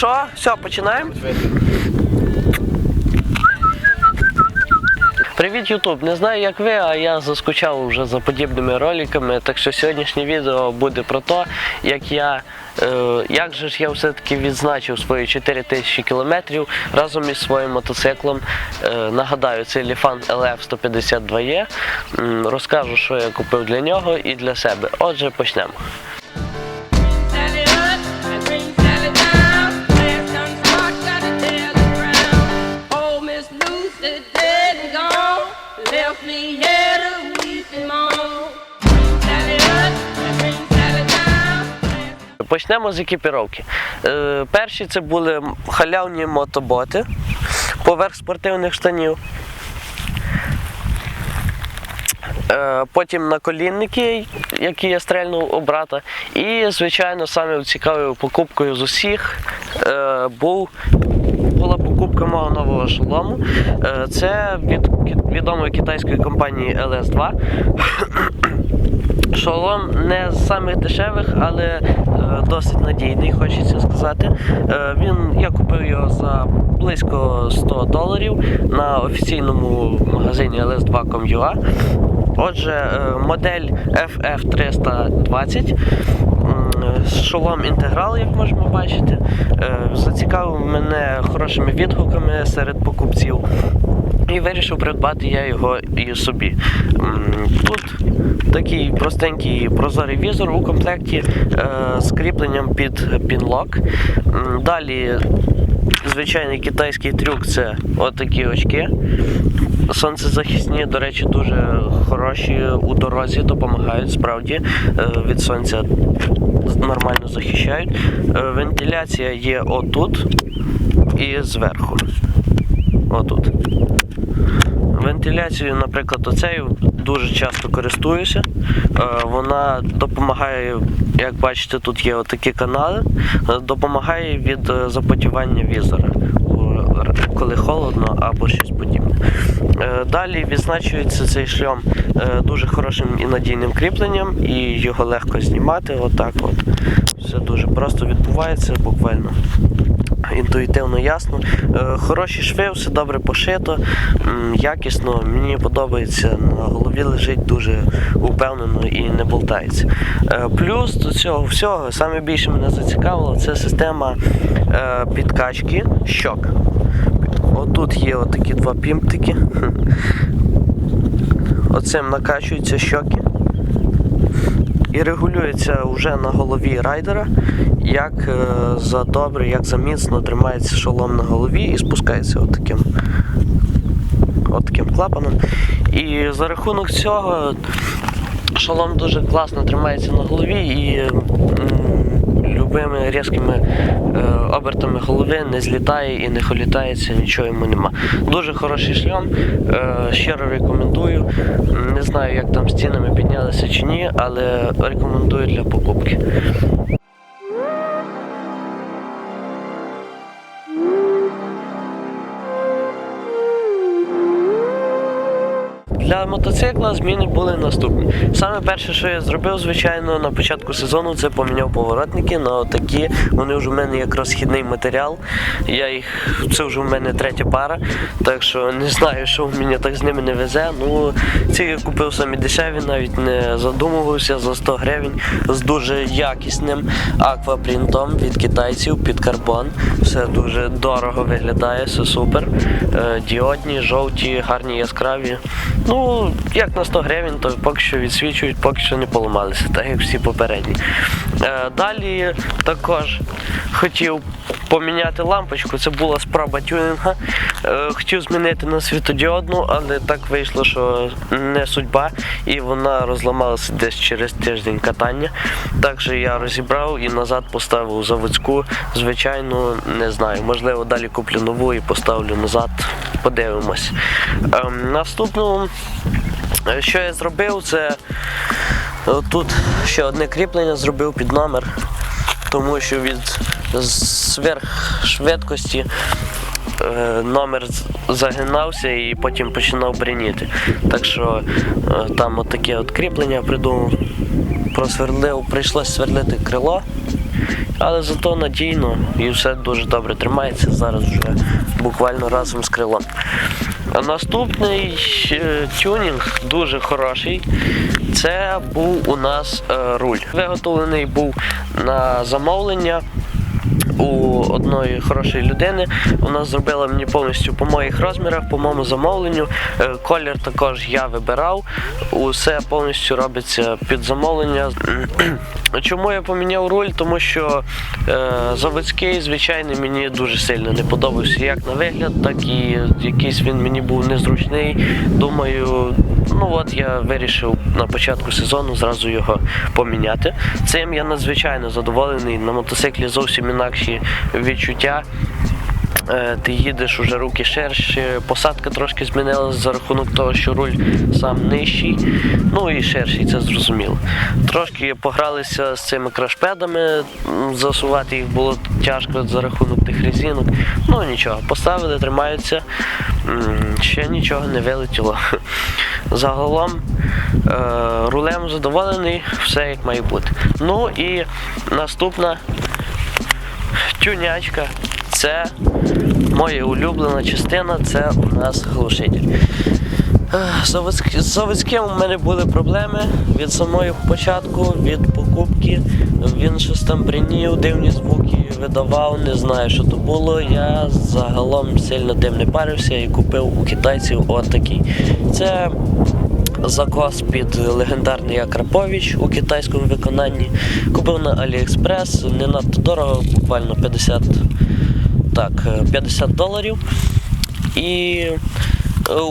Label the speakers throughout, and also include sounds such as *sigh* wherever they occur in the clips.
Speaker 1: що? Все, починаємо. Привіт, Ютуб! Не знаю, як ви, а я заскучав вже за подібними роликами. Так що сьогоднішнє відео буде про те, як я. е, Як же ж я все-таки відзначив свої 4000 кілометрів разом із своїм мотоциклом. Е, Нагадаю, це Lifan LF152E. Розкажу, що я купив для нього і для себе. Отже, почнемо. Почнемо з екіпіровки. Е, перші це були халявні мотоботи поверх спортивних штанів. Е, Потім наколінники, які я стрельнув у брата. І, звичайно, саме цікавою покупкою з усіх е, був, була покупка мого нового шолому. Це від відомої китайської компанії LS2. Шолом не з самих дешевих, але е, досить надійний, хочеться сказати. Е, він, я купив його за близько 100 доларів на офіційному магазині ls2.com.ua. Отже, е, модель FF320. м, Шолом інтеграл, як можемо бачити, зацікавив мене хорошими відгуками серед покупців. І вирішив придбати я його і собі. Тут такий простенький прозорий візор у комплекті е, з кріпленням під пінлок. Далі звичайний китайський трюк це отакі очки. Сонцезахисні, до речі, дуже хороші у дорозі, допомагають справді е, від сонця нормально захищають. Е, Вентиляція є отут і зверху. Отут. Вентиляцією, наприклад, оцею дуже часто користуюся. Е, Вона допомагає, як бачите, тут є отакі канали, е, допомагає від е, запотівання візора, коли холодно або щось подібне. Далі відзначується цей шльом дуже хорошим і надійним кріпленням, і його легко знімати. Отак от. Все дуже просто відбувається буквально інтуїтивно ясно. Е, Хороші шви, все добре пошито, якісно. Мені подобається. На голові лежить дуже упевнено і не болтається. Е, Плюс до цього всього саме більше мене зацікавило це система е, підкачки щок. Отут є отакі два пімптики. Оцим накачуються щоки. І регулюється вже на голові райдера, як е, за добре, як за міцно тримається шолом на голові і спускається отаким, отаким клапаном. І за рахунок цього шолом дуже класно тримається на голові і любими різкими е, обертами голови не злітає і не холітається, нічого йому нема. Дуже хороший шльом, е, щиро рекомендую. Не знаю, як там з цінами піднялися чи ні, але рекомендую для покупки. Мотоцикла зміни були наступні. Саме перше, що я зробив, звичайно, на початку сезону, це поміняв поворотники на такі. Вони вже в мене як розхідний матеріал. Я їх, це вже в мене третя пара, так що не знаю, що в мене так з ними не везе. Ну, ці я купив самі дешеві, навіть не задумувався за 100 гривень з дуже якісним аквапринтом від китайців під карбон. Все дуже дорого виглядає, все супер. Е, Діодні, жовті, гарні яскраві. Ну, як на 100 гривень, то поки що відсвічують, поки що не поламалися, так як всі попередні. Е, Далі також хотів поміняти лампочку, це була спроба тюнінга. Е, Хотів змінити на світодіодну, але так вийшло, що не судьба, і вона розламалася десь через тиждень катання. Так що я розібрав і назад поставив заводську. Звичайно, не знаю. Можливо, далі куплю нову і поставлю назад. Подивимось. Ем, наступну, е, що я зробив, це е, тут ще одне кріплення зробив під номер, тому що від сверхшвидкості е, номер загинався і потім починав бреніти. Так що там от таке от кріплення придумав, просверлив, прийшлось сверлити крило але зато надійно і все дуже добре тримається. Зараз вже буквально разом з крилом. А наступний е, тюнінг дуже хороший. Це був у нас е, руль. Виготовлений був на замовлення у одної хорошої людини. Вона зробила мені повністю по моїх розмірах, по моєму замовленню. Е, Колір також я вибирав. Усе повністю робиться під замовлення. *clears throat* Чому я поміняв руль? Тому що е, заводський, звичайний, мені дуже сильно не подобався як на вигляд, так і якийсь він мені був незручний. Думаю, ну от я вирішив на початку сезону зразу його поміняти. Цим я надзвичайно задоволений. На мотоциклі зовсім інакші відчуття. Е, Ти їдеш уже руки ширші, посадка трошки змінилася за рахунок того, що руль сам нижчий, ну і ширший, це зрозуміло. Трошки погралися з цими крашпедами, засувати їх було тяжко за рахунок тих резинок. Ну нічого, поставили, тримаються, ще нічого не вилетіло. *laughs* Загалом е, рулем задоволений, все як має бути. Ну і наступна тюнячка. Це моя улюблена частина, це у нас глушитель. З заводськ- заводським у мене були проблеми від самого початку, від покупки. Він щось там бринів, дивні звуки видавав, не знаю, що то було. Я загалом сильно тим не парився і купив у китайців отакий. Це закос під легендарний Акрапович у китайському виконанні. Купив на AliExpress, не надто дорого, буквально 50, так, е, 50 доларів. І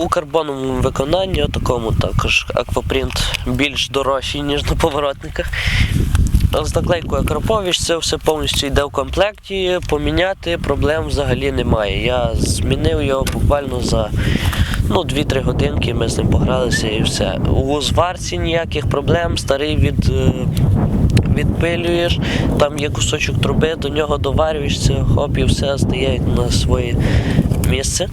Speaker 1: у карбоновому виконанні, такому також аквапринт більш дорожчий, ніж на поворотниках. З наклейкою Акропович це все повністю йде в комплекті. Поміняти проблем взагалі немає. Я змінив його буквально за ну, 2-3 годинки, ми з ним погралися і все. У зварці ніяких проблем, старий від. е, Відпилюєш, там є кусочок труби, до нього доварюєшся, хоп, і все стає на своє місце.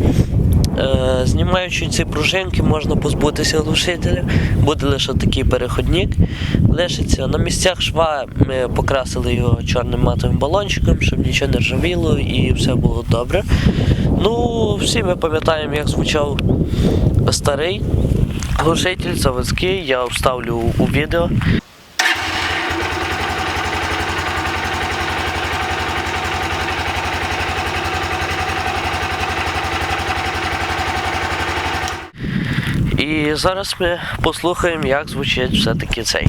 Speaker 1: Е, знімаючи ці пружинки, можна позбутися глушителя. Буде лише такий переходник. Лишиться на місцях шва ми покрасили його чорним матовим балончиком, щоб нічого не ржавіло і все було добре. Ну, всі ми пам'ятаємо, як звучав старий глушитель заводський, я вставлю у відео. І зараз ми послухаємо, як звучить все-таки цей.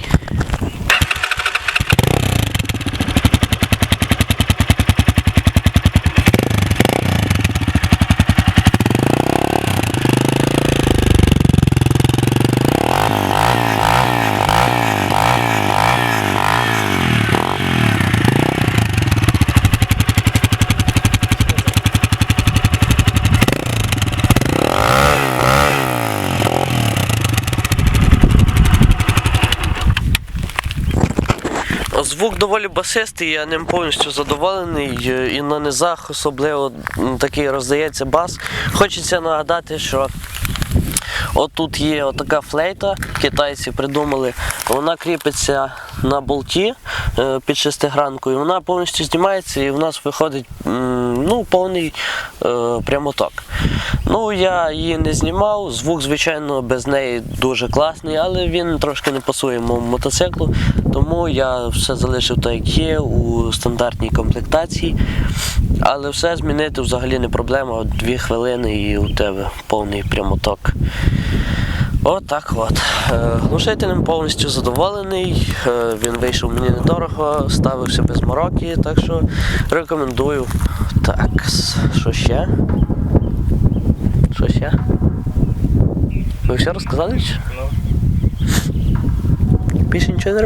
Speaker 1: Звук доволі басистий, я ним повністю задоволений. І на низах особливо такий роздається бас. Хочеться нагадати, що отут є отака флейта, китайці придумали. Вона кріпиться на болті е, під шестигранкою. Вона повністю знімається і в нас виходить ну, повний е, прямоток. Ну, я її не знімав, звук, звичайно, без неї дуже класний, але він трошки не пасує моєму мотоциклу, тому я все залишив так, як є у стандартній комплектації. Але все змінити взагалі не проблема. Дві хвилини і у тебе повний прямоток. Отак от. Е, Глушителем повністю задоволений. Е, Він вийшов мені недорого, ставився без мороки, так що рекомендую. Так, с- що ще? Що ще? Ви все розказали? чи? Більше нічого не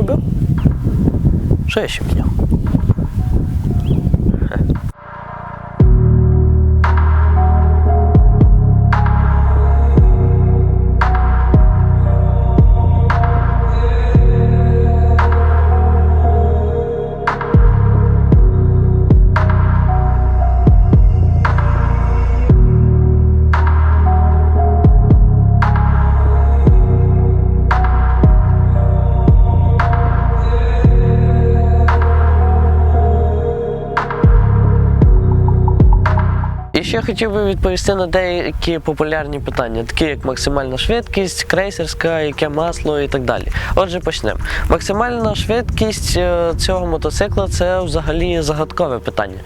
Speaker 1: я хотів би відповісти на деякі популярні питання, такі як максимальна швидкість, крейсерська, яке масло і так далі. Отже, почнемо. Максимальна швидкість е, цього мотоцикла це взагалі загадкове питання.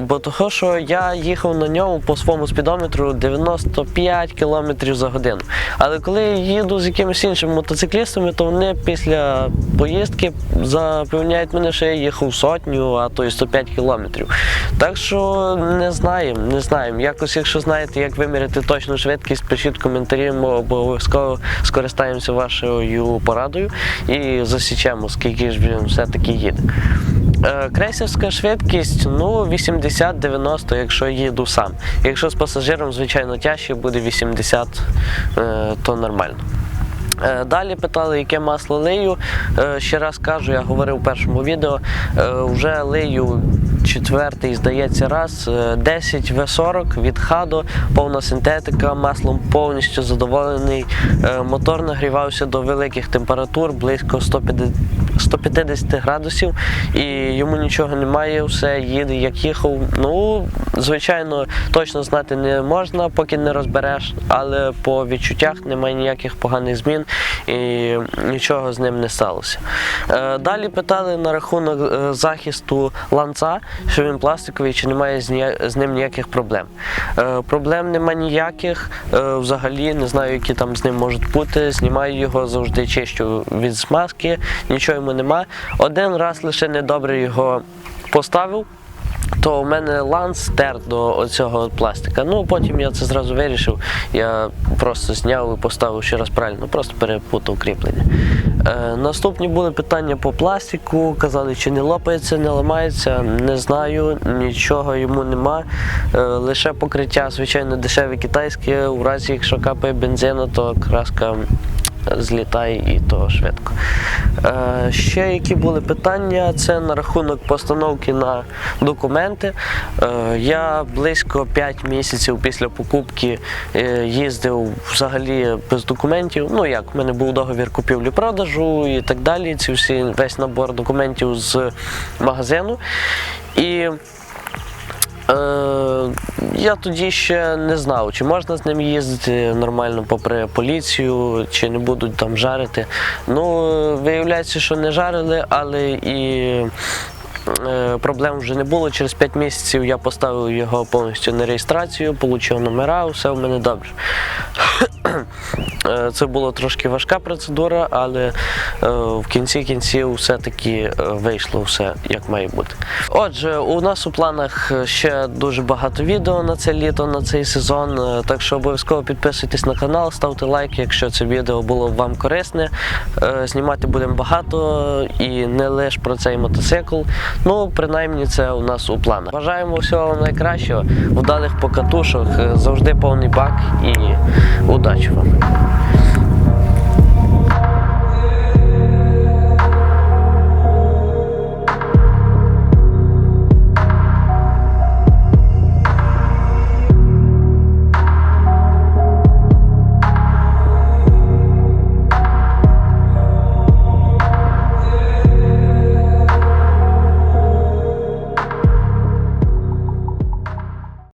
Speaker 1: Бо того, що я їхав на ньому по своєму спідометру 95 км за годину. Але коли я їду з якимись іншими мотоциклістами, то вони після поїздки запевняють мене, що я їхав сотню, а то і 105 кілометрів. Так що не знаємо, не знаємо. Якось, якщо знаєте, як виміряти точну швидкість, пишіть коментарі, ми обов'язково скористаємося вашою порадою і засічемо, скільки ж він все-таки їде. Е, Крейсерська швидкість ну 80-90, якщо їду сам. Якщо з пасажиром, звичайно, тяжче, буде 80, е, то нормально. Е, Далі питали, яке масло лию. Ще раз кажу, я говорив у першому відео. Вже лию четвертий, здається, раз. е, 10 В40 від Хадо, повна синтетика, маслом повністю задоволений. Е, Мотор нагрівався до великих температур, близько 150 150 градусів, і йому нічого немає, все їде як їхав. Ну, звичайно, точно знати не можна, поки не розбереш, але по відчуттях немає ніяких поганих змін і нічого з ним не сталося. Е, Далі питали на рахунок е, захисту ланца, що він пластиковий, чи немає з, ним ніяких проблем. Е, Проблем нема ніяких, взагалі не знаю, які там з ним можуть бути. Знімаю його завжди чищу від смазки, нічого йому нема. Один раз лише недобре його поставив. То у мене ланц стер до цього пластика. Ну потім я це зразу вирішив. Я просто зняв і поставив ще раз правильно, просто перепутав кріплення. Е, наступні були питання по пластику. Казали, чи не лопається, не ламається. Не знаю, нічого йому нема. Е, лише покриття, звичайно, дешеве китайське. У разі, якщо капає бензину, то краска злітає і то швидко. Е, ще які були питання, це на рахунок постановки на документи. Е, я близько 5 місяців після покупки е, їздив взагалі без документів. Ну як, в мене був договір купівлі-продажу і так далі. Ці всі весь набор документів з магазину. І Е, я тоді ще не знав, чи можна з ним їздити нормально попри поліцію, чи не будуть там жарити. Ну, е, виявляється, що не жарили, але і проблем вже не було. Через 5 місяців я поставив його повністю на реєстрацію, отримав номера, все в мене добре. Е, Це була трошки важка процедура, але е, в кінці кінців все-таки е, вийшло все як має бути. Отже, у нас у планах ще дуже багато відео на це літо, на цей сезон. е, Так що обов'язково підписуйтесь на канал, ставте лайк, якщо це відео було вам корисне. Е, Знімати будемо багато і не лише про цей мотоцикл. Ну, принаймні, це у нас у планах. Бажаємо всього вам найкращого, вдалих покатушок, е, завжди повний бак і удачі вам.